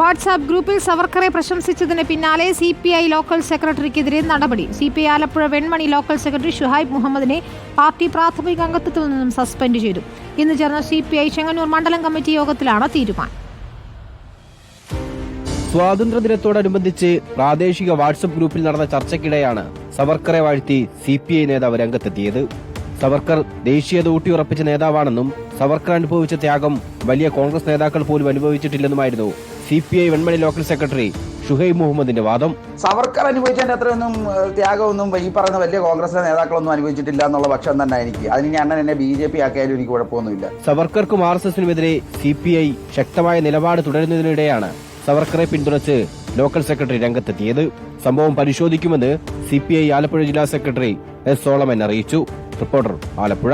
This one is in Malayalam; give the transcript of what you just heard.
വാട്സാപ്പ് ഗ്രൂപ്പിൽ സവർക്കറെ പ്രശംസിച്ചതിന് പിന്നാലെ സി പി ഐ ലോക്കൽ സെക്രട്ടറിക്കെതിരെ നടപടി. C P I Alappuzha Venmani local secretary Shuhaib മുഹമ്മദിനെ പാർട്ടി പ്രാഥമിക അംഗത്വത്തിൽ നിന്നും സസ്പെൻഡ് ചെയ്തു. ഇന്ന് ചേർന്ന സി പി ഐ ചെങ്ങന്നൂർ മണ്ഡലം കമ്മിറ്റി യോഗത്തിലാണ് തീരുമാനം. സ്വാതന്ത്ര്യദിനത്തോടനുബന്ധിച്ച് പ്രാദേശിക വാട്സപ്പ് ഗ്രൂപ്പിൽ നടന്ന ചർച്ചയ്ക്കിടെയാണ് സവർക്കറെ വാഴ്ത്തി സി പി ഐ നേതാവ് രംഗത്തെത്തിയത്. സവർക്കർ ദേശീയത ഊട്ടിയുറപ്പിച്ച നേതാവാണെന്നും സവർക്കർ അനുഭവിച്ച ത്യാഗം വലിയ കോൺഗ്രസ് നേതാക്കൾ പോലും അനുഭവിച്ചിട്ടില്ലെന്നുമായിരുന്നു C P I Venmani local secretary Shuhaib മുഹമ്മദിന്റെ വാദം. സവർക്കർ അനുഭവിച്ചതിന്റെ അത്രയൊന്നും ത്യാഗമൊന്നും ഈ പറയുന്ന വലിയ കോൺഗ്രസിലെ നേതാക്കളൊന്നും അനുഭവിച്ചിട്ടില്ല എന്നുള്ള പക്ഷം തന്നെ എനിക്ക് അതിന് ഞാൻ അണ്ണൻ എന്നെ ബി ജെ പി ആക്കിയാലും എനിക്ക് കുഴപ്പമൊന്നുമില്ല. സവർക്കർക്കും ആർ എസ് എസിനുമെതിരെ സി പി ഐ ശക്തമായ നിലപാട് തുടരുന്നതിനിടെയാണ് സവർക്കറെ പിന്തുണച്ച് ലോക്കൽ സെക്രട്ടറി രംഗത്തെത്തിയത്. സംഭവം പരിശോധിക്കുമെന്ന് സി പി ഐ ആലപ്പുഴ ജില്ലാ സെക്രട്ടറി എസ് സോളമൻ അറിയിച്ചു. റിപ്പോർട്ടർ ആലപ്പുഴ.